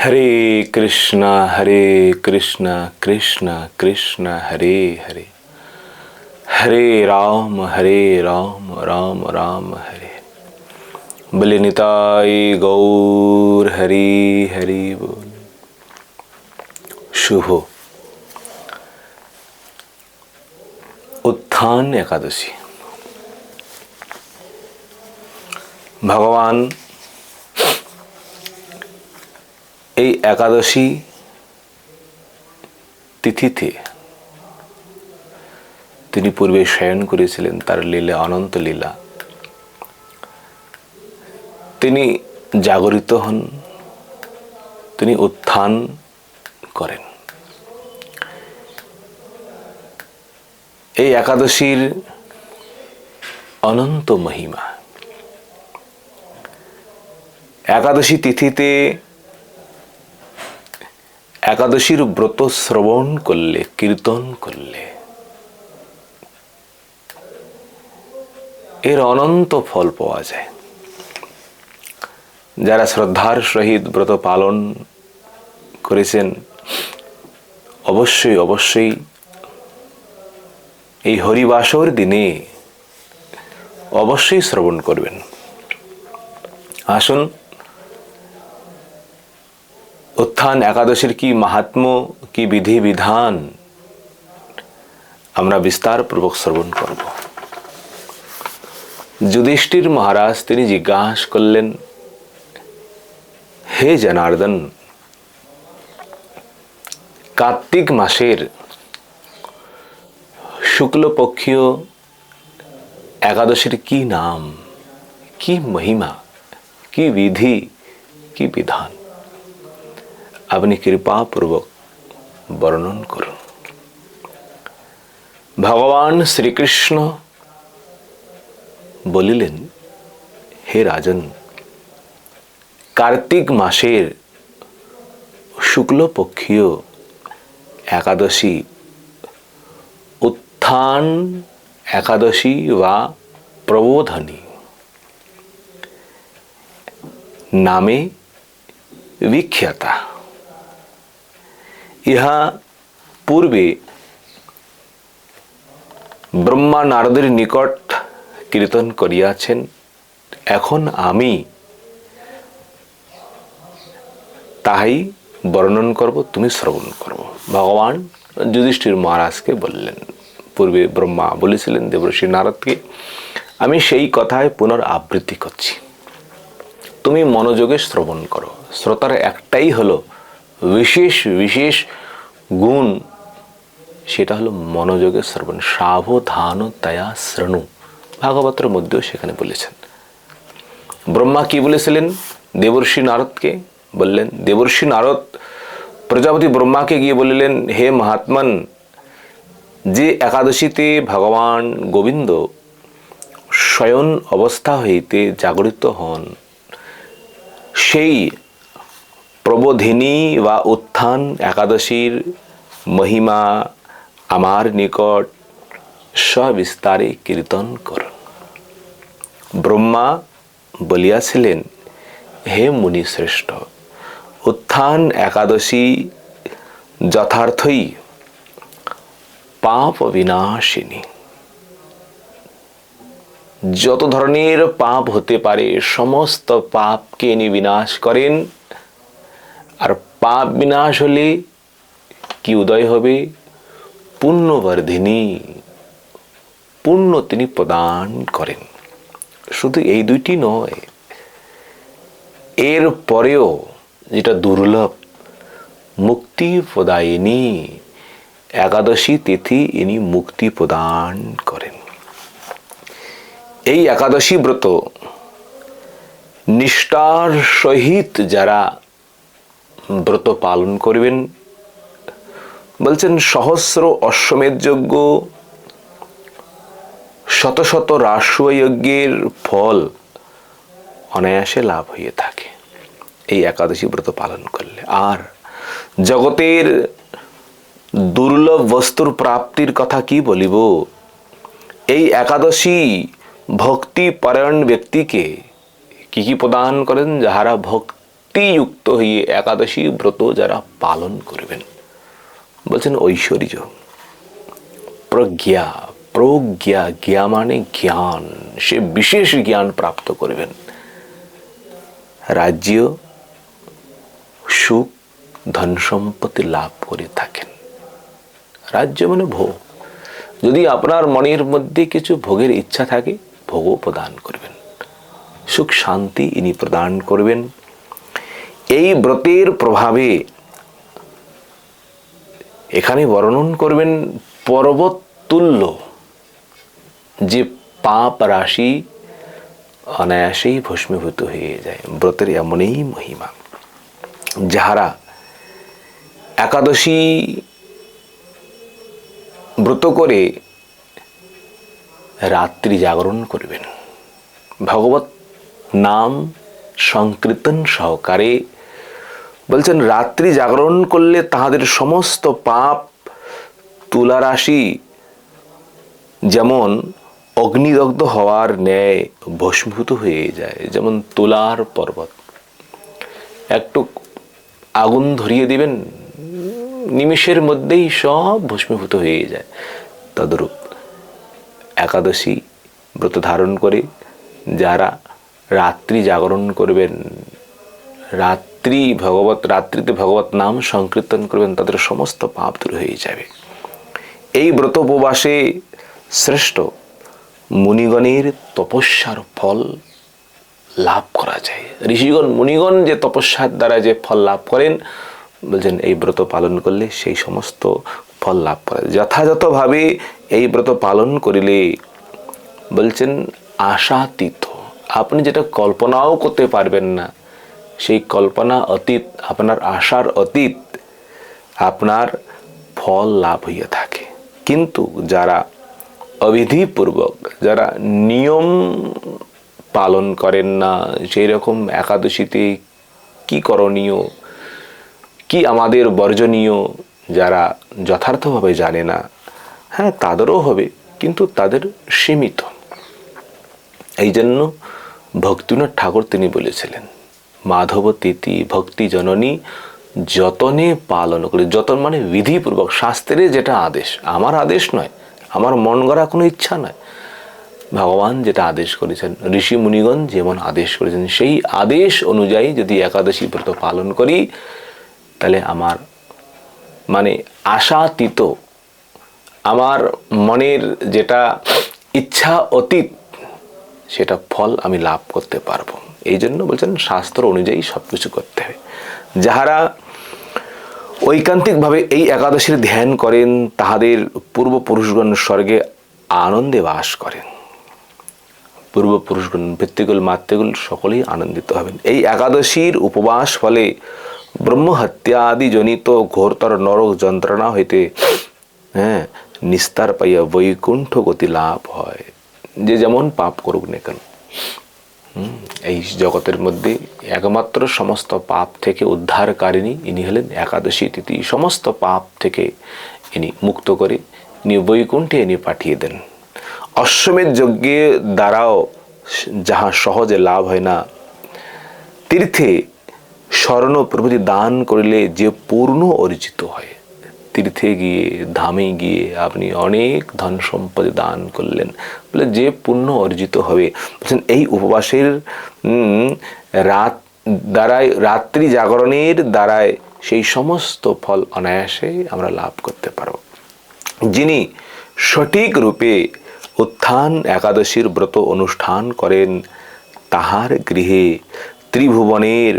হরে কৃষ্ণ হরে কৃষ্ণ কৃষ্ণ কৃষ্ণ হরে হরে হরে রাম হরে রাম রাম রাম হরে বলে নিতাই গৌর হরি হরি বল শুভ উত্থান একাদশী ভগবান এই একাদশী তিথিতে তিনি পূর্বে শয়ন করেছিলেন তার লীলা, অনন্ত লীলা। তিনি জাগরিত হন, তিনি উত্থান করেন। এই একাদশীর অনন্ত মহিমা। একাদশী তিথিতে একাদশীর ব্রত শ্রবণ করলে, কীর্তন করলে, এর অনন্ত ফল পাওয়া যায়। যারা শ্রদ্ধার সহিত ব্রত পালন করেছেন, অবশ্যই অবশ্যই এই হরিবাসর দিনে অবশ্যই শ্রবণ করবেন। আসুন উত্থান একাদশীর কি মাহাত্ম, কি বিধি, বিধান? আমরা বিস্তার বিস্তারপূর্বক শ্রবণ করব। যুধিষ্ঠির মহারাজ তিনি জিজ্ঞাসা করলেন, হে জনার্দন, কার্তিক মাসের শুক্লপক্ষীয় একাদশীর কি নাম, কি মহিমা, কি বিধি, কি বিধান? আপনি কৃপাপূর্বক বর্ণন করুন। ভগবান শ্রীকৃষ্ণ বলিলেন, হে রাজন, কার্তিক মাসের শুক্লপক্ষীয় একাদশী উত্থান একাদশী বা প্রবোধনী নামে বিখ্যাতা। ইহা পূর্বে ব্রহ্মা নারদের নিকট কীর্তন করিয়াছেন। এখন আমি তাহাই বর্ণন করব, তুমি শ্রবণ করব। ভগবান যুধিষ্ঠির মহারাজকে বললেন, পূর্বে ব্রহ্মা বলেছিলেন দেবর্ষী নারদকে, আমি সেই কথায় পুনর আবৃত্তি করছি। তুমি মনোযোগে শ্রবণ করো। শ্রোতার একটাই হলো বিশেষ বিশেষ গুণ সেটা হলো মনোযোগের শ্রবণ। সাবধান তয়া শ্রণু। ভাগবতের মধ্যেও সেখানে বলেছেন। ব্রহ্মা কি বলেছিলেন? দেবর্ষী নারদকে বললেন, দেবর্ষী নারদ, প্রজাপতি ব্রহ্মাকে গিয়ে বললেন, হে মহাত্মান, যে একাদশীতে ভগবান গোবিন্দ শয়ন অবস্থা হইতে জাগরিত হন, সেই প্রবোধিনী বা উত্থান একাদশীর মহিমা আমার নিকট সবিস্তারে কীর্তন করুন। ব্রহ্মা বলিয়াছিলেন, হে মুনি শ্রেষ্ঠ উত্থান একাদশী যথার্থই পাপ বিনাশিনী। যত ধরনের পাপ হতে পারে, সমস্ত পাপকে ইনি বিনাশ করেন আর পাপ বিনাশ হলে কি উদয় হবে? পুণ্যবর্ধিনী, পুণ্য তিনি প্রদান করেন। শুধু এই দুইটি নয়, এর পরেও যেটা দুর্লভ, মুক্তি প্রদায়িনী, একাদশী তিথি ইনি মুক্তি প্রদান করেন। এই একাদশী ব্রত নিষ্ঠার সহিত যারা ব্রত পালন করবেন। বলছেন, সহস্র অশ্বমেধ যজ্ঞ, শত শত রাষ্ট্রযজ্ঞের ফল অনায়াসে লাভ হয়ে থাকে এই একাদশী ব্রত পালন করলে। আর জগতের দুর্লভ বস্তুর প্রাপ্তির কথা কি বলিব? এই একাদশী ভক্তি পরায়ণ ব্যক্তিকে কি কি প্রদান করেন? যাহারা ভক্ত ভক্তিযুক্ত হয়ে একাদশী ব্রত যারা পালন করবেন। বলছেন ঐশ্বর্য। প্রজ্ঞা প্রজ্ঞা, জ্ঞা মানে জ্ঞান। সে বিশেষ জ্ঞান প্রাপ্ত করবেন। রাজ্য, সুখ, ধন সম্পত্তি লাভ করে থাকেন। রাজ্য মানে ভোগ। যদি আপনার মনের মধ্যে কিছু ভোগের ইচ্ছা থাকে, ভোগও প্রদান করবেন। সুখ শান্তি ইনি প্রদান করবেন। এই ব্রতের প্রভাবে এখানে বর্ণন করবেন পর্বত তুল্য যে পাপ রাশি অনায়াসেই ভস্মীভূত হয়ে যায়, ব্রতের এমনই মহিমা। যাহারা একাদশী ব্রত করে রাত্রি জাগরণ করবেন। ভগবত নাম সংকীর্তন সহকারে বলছেন, রাত্রি জাগরণ করলে তাহাদের সমস্ত পাপ তুলারাশি যেমন অগ্নিদগ্ধ হওয়ার ন্যায় ভস্মীভূত হয়ে যায়, যেমন তুলার পর্বত। একটু আগুন ধরিয়ে দিবেন, নিমেষের মধ্যেই সব ভস্মীভূত হয়ে যায়। তদরূপ একাদশী ব্রত ধারণ করে যারা রাত্রি জাগরণ করবেন রাত্রি, ভগবত, রাত্রিতে ভগবত নাম সংকীর্তন করবেন, তাদের সমস্ত পাপ দূর হয়ে যাবে। এই ব্রত উপবাসে শ্রেষ্ঠ মুনিগণের তপস্যার ফল লাভ করা যায়। ঋষিগণ, মুনিগণ যে তপস্যার দ্বারা যে ফল লাভ করেন, বলছেন এই ব্রত পালন করলে সেই সমস্ত ফল লাভ করা যায়। যথাযথভাবে এই ব্রত পালন করিলে, বলছেন, আশাতীত। আপনি যেটা কল্পনাও করতে পারবেন না সেই কল্পনা অতীত, আপনার আশার অতীত, আপনার ফল লাভ হইয়া থাকে। কিন্তু যারা অবিধিপূর্বক, যারা নিয়ম পালন করেন না সেই রকম একাদশীতে কি করণীয়, কি আমাদের বর্জনীয়, যারা যথার্থভাবে জানে না হ্যাঁ তাদেরও হবে, কিন্তু তাদের সীমিত। এই জন্য ভক্তিনাথ ঠাকুর তিনি বলেছিলেন মাধব তিথি ভক্তি জননী যতনে পালন করে। যতন মানে বিধিপূর্বক, শাস্ত্রে যেটা আদেশ। আমার আদেশ নয়, আমার মন গড়া কোনো ইচ্ছা নয়। ভগবান যেটা আদেশ করেছেন, ঋষি মুনিগণ যেমন আদেশ করেছেন, সেই আদেশ অনুযায়ী যদি একাদশী ব্রত পালন করি, তাহলে আমার মানে আশাতীত, আমার মনের যেটা ইচ্ছা অতীত, সেটা ফল আমি লাভ করতে পারব। এই জন্য বলছেন শাস্ত্র অনুযায়ী সব কিছু করতে হবে। যাহারা ঐকান্তিকভাবে এই একাদশীর ধ্যান করেন, তাহাদের পূর্বপুরুষগণ স্বর্গে আনন্দে বাস করেন। পূর্বপুরুষগণ, পিতৃকুল, মাতৃকুল সকলেই আনন্দিত হবেন। এই একাদশীর উপবাস ফলে ব্রহ্মহত্যাদি জনিত ঘোরতর নরক যন্ত্রণা হইতে হ্যাঁ নিস্তার পাইয়া বৈকুণ্ঠ গতি লাভ হয়। যে যেমন পাপ করুক না কেন। এই জগতের মধ্যে একমাত্র সমস্ত পাপ থেকে উদ্ধারকারিণী ইনি হলেন একাদশী তিথি। সমস্ত পাপ থেকে ইনি মুক্ত করে ইনি বৈকুণ্ঠে ইনি পাঠিয়ে দেন। অশ্বমেধ যজ্ঞের দ্বারাও যাহা সহজে লাভ হয় না, তীর্থে স্বর্ণ প্রভৃতি দান করিলে যে পূর্ণ অর্জিত হয়। তীর্থে গিয়ে, ধামে গিয়ে আপনি অনেক ধন সম্পদে দান করলেন। বলে যে পুণ্য অর্জিত হবে, বলছেন এই উপবাসের রাত দ্বারায়, রাত্রি জাগরণের দ্বারায় সেই সমস্ত ফল অনায়াসে আমরা লাভ করতে পারব। যিনি সঠিক রূপে উত্থান একাদশীর ব্রত অনুষ্ঠান করেন, তাহার গৃহে ত্রিভুবনের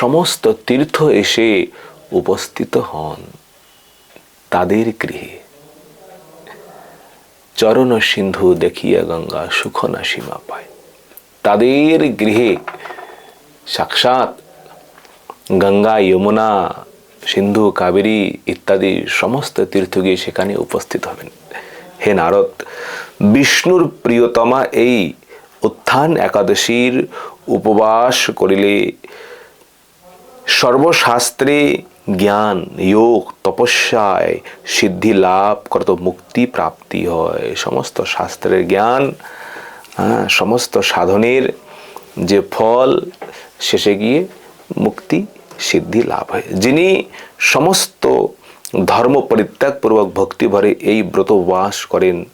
সমস্ত তীর্থ এসে উপস্থিত হন। তাদের গৃহে। চরণ সিন্ধু দেখিয়া গঙ্গা সুখ না সীমা পায়। তাদের গৃহে সাক্ষাৎ গঙ্গা, যমুনা, সিন্ধু, কাবেরী ইত্যাদি সমস্ত তীর্থ গিয়ে সেখানে উপস্থিত হবেন। হে নারদ, বিষ্ণুর প্রিয়তমা এই উত্থান একাদশীর উপবাস করিলে সর্বশাস্ত্রে জ্ঞান যোগ তপস্যায় সিদ্ধি লাভ করত মুক্তি প্রাপ্তি হয়। সমস্ত শাস্ত্রের জ্ঞান হ্যাঁ, সমস্ত সাধনের যে ফল শেষে গিয়ে মুক্তি সিদ্ধি লাভ হয়। যিনি সমস্ত ধর্ম পরিত্যাগপূর্বক ভক্তি ভরে এই ব্রত বাস করেন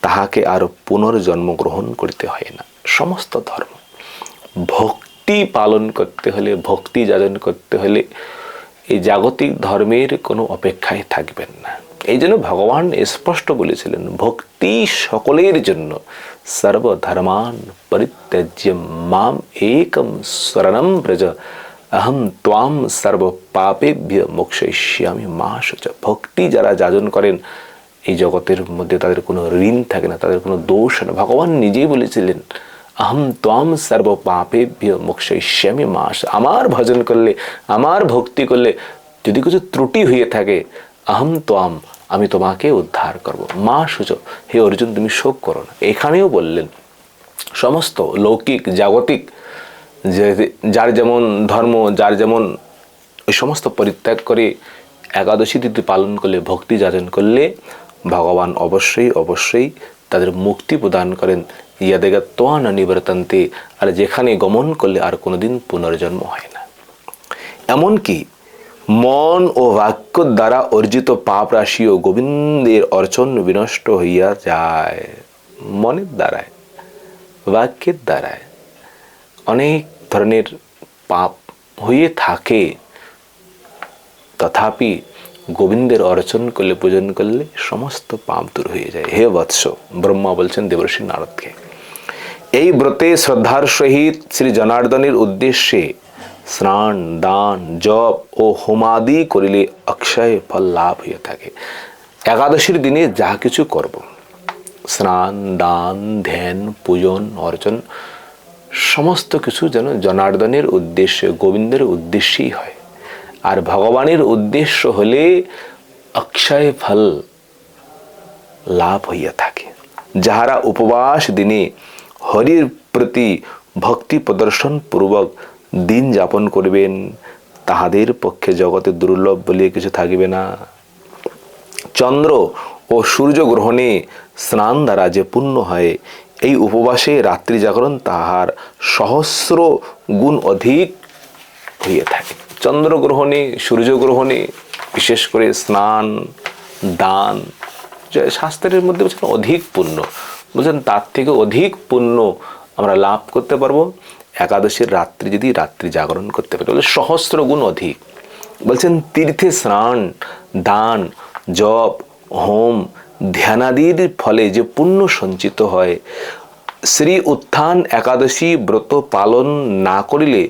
তাহাকে আর পুনর্জন্ম গ্রহণ করতে হয় না। সমস্ত ধর্ম। ভক্তি পালন করতে হলে ভক্তি যাজন করতে হলে এই জাগতিক ধর্মের কোনো অপেক্ষায় থাকবেন না। এই জন্য ভগবান স্পষ্ট বলেছিলেন, ভক্তি সকলের জন্য সর্বধর্মান পরিত্যাজ্য মাম একম শরণম ব্রজ। অহম ত্বাম সর্ব পাপেভ্য মোক্ষয়িষ্যামি মা শুচ। ভক্তি যারা যাজন করেন, এই জগতের মধ্যে তাদের কোনো ঋণ থাকে না, তাদের কোনো দোষ না। ভগবান নিজেই বলেছিলেন আহম ত্বাম সর্ব পাপেভ্য মোক্ষয়িষ্যামি মাস আমার ভজন করলে আমার ভক্তি করলে যদি কিছু ত্রুটি হয়ে থাকে আহম ত্বাম আমি তোমাকে উদ্ধার করব মা সুচ হে অর্জুন তুমি শোক করো না এখানেও বললেন সমস্ত লৌকিক জাগতিক যার যেমন ধর্ম যার যেমন ওই সমস্ত পরিত্যাগ করে একাদশী তিথি পালন করলে, ভক্তি যাচন করলে, ভগবান অবশ্যই অবশ্যই তাদের মুক্তি প্রদান করেন। ইয়াদেগা তোয়া না নিবর্তন্তে, আর যেখানে গমন করলে আর কোনোদিন পুনর্জন্ম হয় না। এমনকি মন ও বাক্য দ্বারা অর্জিত পাপ রাশিও গোবিন্দের অর্চন বিনষ্ট হইয়া যায়। মনের দ্বারায়, বাক্যের দ্বারায়। অনেক ধরনের পাপ হয়ে থাকে। তথাপি গোবিন্দের অর্চন করলে, পূজন করলে সমস্ত পাপ দূর হয়ে যায়। হে বৎস, ব্রহ্মা বলছেন দেবর্ষী নারদকে এই ব্রতে শ্রদ্ধার সহিত শ্রী জনার্দনের উদ্দেশ্যে স্নান, দান, জপ ও হোমাদি করিলে অক্ষয় ফল লাভ হয়ে থাকে। একাদশীর দিনে যা কিছু করব। স্নান, দান, ধ্যান, পূজন, অর্চন, সমস্ত কিছু যেন জনার্দনের উদ্দেশ্যে, গোবিন্দের উদ্দেশ্যেই হয়। আর ভগবানের উদ্দেশ্য হলে অক্ষয় ফল লাভ হইয়া থাকে। যাহারা উপবাস দিনে হরির প্রতি ভক্তি প্রদর্শন পূর্বক দিন যাপন করবেন। তাহাদের পক্ষে জগতে দুর্লভ বলিয়া কিছু থাকবে না। চন্দ্র ও সূর্য গ্রহণে স্নান দ্বারা যে পূর্ণ হয়, এই উপবাসে রাত্রি জাগরণ তাহার সহস্র গুণ অধিক হইয়া থাকে। চন্দ্রগ্রহণে সূর্যগ্রহণে বিশেষ করে স্নান, দান শাস্ত্রের মধ্যে অধিক পুণ্য বলছেন, তার থেকে অধিক পুণ্য আমরা লাভ করতে পারব। একাদশীর রাত্রি যদি রাত্রি জাগরণ করতে পারি বলে সহস্র গুণ অধিক। বলছেন, তীর্থে স্নান, দান, জপ, হোম, ধ্যানাদির ফলে যে পুণ্য সঞ্চিত হয়, শ্রী উত্থান একাদশী ব্রত পালন না করিলে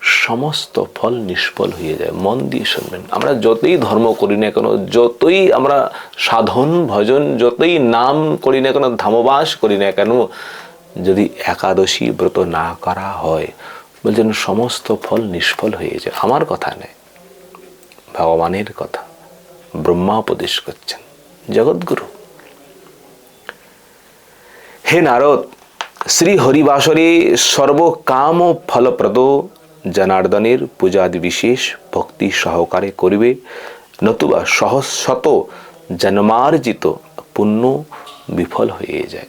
সমস্ত ফল নিষ্ফল হয়ে যায়। মন দিয়ে শুনবেন। আমরা যতই ধর্ম করি না কেন, যতই আমরা সাধন, ভজন, যতই নাম করি না কেন, ধামবাস করি না কেন, যদি একাদশী ব্রত না করা হয়, বলছেন সমস্ত ফল নিষ্ফল হয়ে যায়। আমার কথা নেই ভগবানের কথা। ব্রহ্মা উপদেশ করছেন জগৎগুরু হে নারদ, শ্রী হরিবাসরে সর্বকাম ফলপ্রদ জনার্দনের পূজাদি বিশেষ ভক্তি সহকারে করিবে, নতুবা সহজ শত জন্মার্জিত পুণ্য বিফল হয়ে যায়।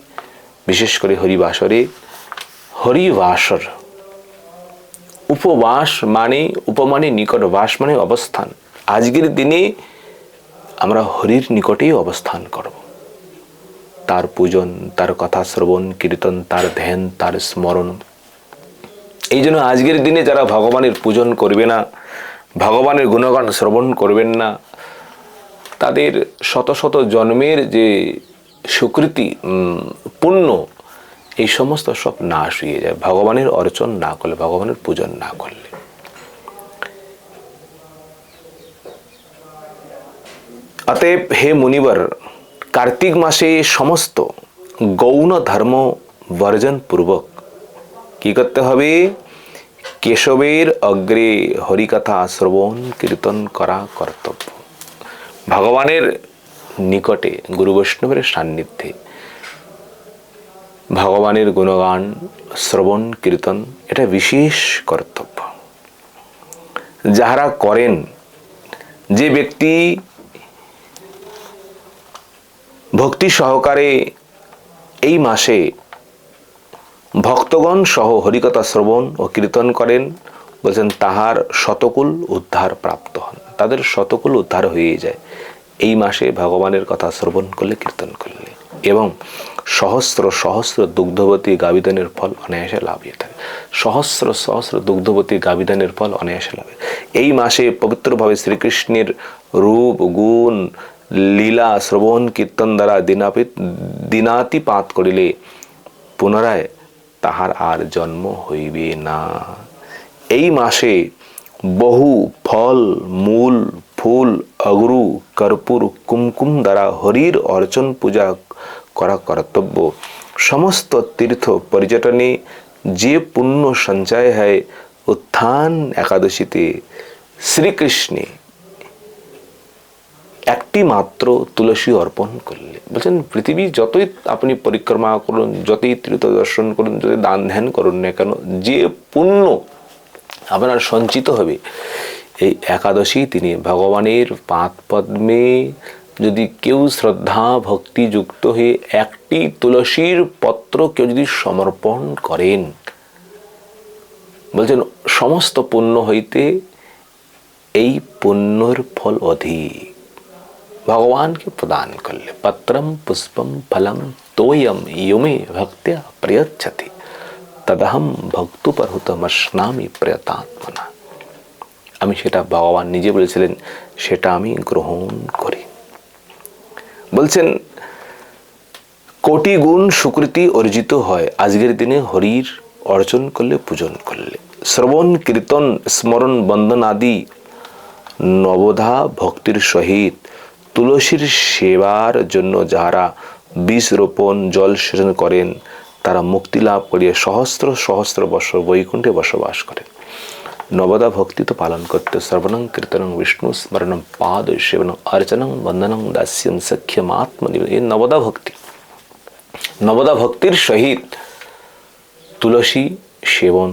বিশেষ করে হরিবাসরে হরিবাসর। উপবাস মানে উপমানে নিকট বাস মানে অবস্থান। আজকের দিনে আমরা হরির নিকটেই অবস্থান করব। তার পূজন, তার কথা শ্রবণ, কীর্তন, তার ধ্যান, তার স্মরণ এই জন্য আজকের দিনে যারা ভগবানের পূজন করবে না, ভগবানের গুণগান শ্রবণ করবেন না, তাদের শত শত জন্মের যে সুকৃতি পুণ্য, এই সমস্ত সব নাশ হয়ে যায়। ভগবানের অর্চন না করলে, ভগবানের পূজন না করলে। অতএব হে মুনিবর, কার্তিক মাসে সমস্ত গৌণ ধর্ম বর্জন পূর্বক কি করতে হবে? কেশবের অগ্রে হরিকথা শ্রবণ কীর্তন করা কর্তব্য। ভগবানের নিকটে, গুরু বৈষ্ণবের সান্নিধ্যে ভগবানের গুণগান, শ্রবণ, কীর্তন, এটা বিশেষ কর্তব্য। যাহারা করেন, যে ব্যক্তি ভক্তি সহকারে এই মাসে ভক্তগণ সহ হরিকথা শ্রবণ ও কীর্তন করেন, বলছেন, তাহার শতকুল উদ্ধার প্রাপ্ত হন। তাদের শতকুল উদ্ধার হয়ে যায়। এই মাসে ভগবানের কথা শ্রবণ করলে, কীর্তন করলে এবং সহস্র সহস্র দুগ্ধবতী গাবিদানের ফল অনায়াসে লাভ হয়ে থাকে। সহস্র সহস্র দুগ্ধবতী গাবিদানের ফল অনায়াসে লাভ এই মাসে পবিত্রভাবে শ্রীকৃষ্ণের রূপ, গুণ, লীলা, শ্রবণ, কীর্তন দ্বারা দিনাপিত, দিনাতিপাত করিলে পুনরায় তাহার আর জন্ম হইবে না। এই মাসে বহু ফল, মূল, ফুল, অগরু, কর্পূর, কুমকুম দ্বারা হরির অর্চন পূজা করা কর্তব্য। সমস্ত তীর্থ পর্যটনে যে পুণ্য সঞ্চয় হয়, উত্থান একাদশীতে শ্রীকৃষ্ণে। একটি মাত্র তুলসী অর্পণ করলে। বলছেন, পৃথিবী যতই আপনি পরিক্রমা করুন, যতই তীর্থ দর্শন করুন, যতই দান ধ্যান করুন না কেন, যে পুণ্য আপনার সঞ্চিত হবে, এই একাদশী তিনি ভগবানের পাত পদ্মে যদি কেউ শ্রদ্ধা ভক্তি যুক্ত হয়ে একটি তুলসীর পত্র কেউ যদি সমর্পণ করেন, বলছেন, সমস্ত পুণ্য হইতে এই পুণ্যর ফল অধিক। ভগবানকে প্রদান করলে পত্রম পুষ্পম ফলম তোয়ম ইয়মে ভক্তিয়া প্রয়চ্ছতি তদহম ভক্তুপরহুতমস্নামি প্রয়তাত্মনা আমি সেটা ভগবান নিজে বলেছিলেন, সেটা আমি গ্রহণ করি। বলছেন, কোটি গুণ সুকৃতি অর্জিত হয়, আজকের দিনে হরির অর্জন করলে, পূজন করলে। শ্রবণ, কীর্তন, স্মরণ বন্দন আদি নবধা ভক্তির সহিত তুলসীর সেবার জন্য যাহারা বীজ রোপণ, জল সেচন করেন, তারা মুক্তি লাভ করিয়া সহস্র সহস্র বছর বৈকুণ্ঠে বসবাস করেন নবদা ভক্তি তো পালন করতে শ্রবণং কীর্তনং বিষ্ণু স্মরণম পাদ সেবনং অর্চনং বন্দনং দাস্যম সখ্যম আত্মনিবেদন। এই নবদা ভক্তি। নবদা ভক্তির সহিত তুলসী সেবন,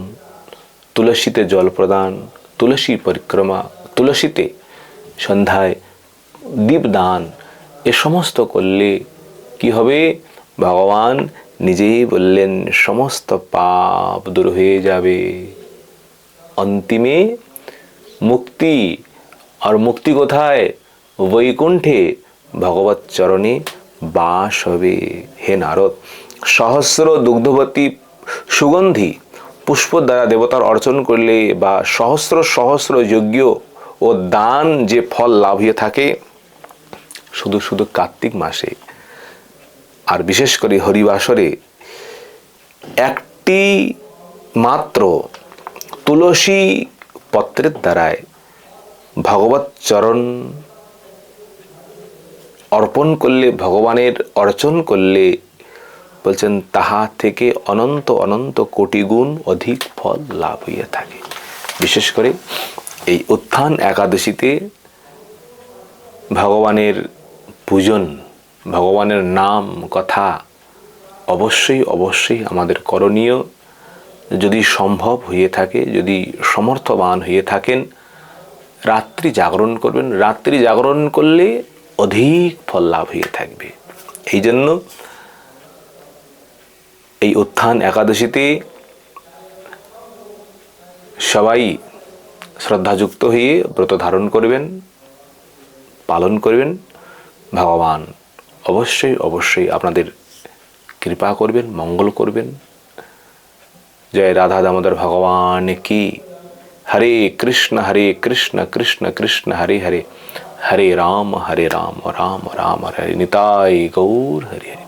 তুলসীতে জল প্রদান, তুলসী পরিক্রমা, তুলসীতে সন্ধ্যায় দীপদান, এ সমস্ত করলে কি হবে? ভগবান নিজেই বললেন, সমস্ত পাপ দূর হয়ে যাবে। অন্তিমে মুক্তি। আর মুক্তি কোথায়? বৈকুণ্ঠে ভগবত চরণে বাস হবে। হে নারদ, সহস্র দুগ্ধবতী সুগন্ধি পুষ্প দ্বারা দেবতার অর্চন করলে বা সহস্র সহস্র যজ্ঞ ও দান যে ফল লাভ হয়ে থাকে শুধু শুধু কার্তিক মাসে। আর বিশেষ করে হরিবাসরে একটি মাত্র তুলসী পত্রের দ্বারায় ভগবত চরণ অর্পণ করলে, ভগবানের অর্চন করলে বলছেন, তাহা থেকে অনন্ত অনন্ত কোটি গুণ অধিক ফল লাভ হইয়া থাকে। বিশেষ করে এই উত্থান একাদশীতে ভগবানের পূজন, ভগবানের নাম, কথা অবশ্যই অবশ্যই আমাদের করণীয়। যদি সম্ভব হয়ে থাকে, যদি সমর্থবান হয়ে থাকেন, রাত্রি জাগরণ করবেন। রাত্রি জাগরণ করলে অধিক ফল লাভ হয়ে থাকবে। এই জন্য এই উত্থান একাদশীতে সবাই শ্রদ্ধাযুক্ত হয়ে ব্রত ধারণ করবেন, পালন করবেন। ভগবান অবশ্যই অবশ্যই আপনাদের কৃপা করবেন, মঙ্গল করবেন। জয় রাধা দামোদর ভগবান কি। হরে কৃষ্ণ হরে কৃষ্ণ কৃষ্ণ কৃষ্ণ, হরে হরে। হরে রাম হরে রাম রাম রাম, হরে নিতাই গৌর, হরে হরে।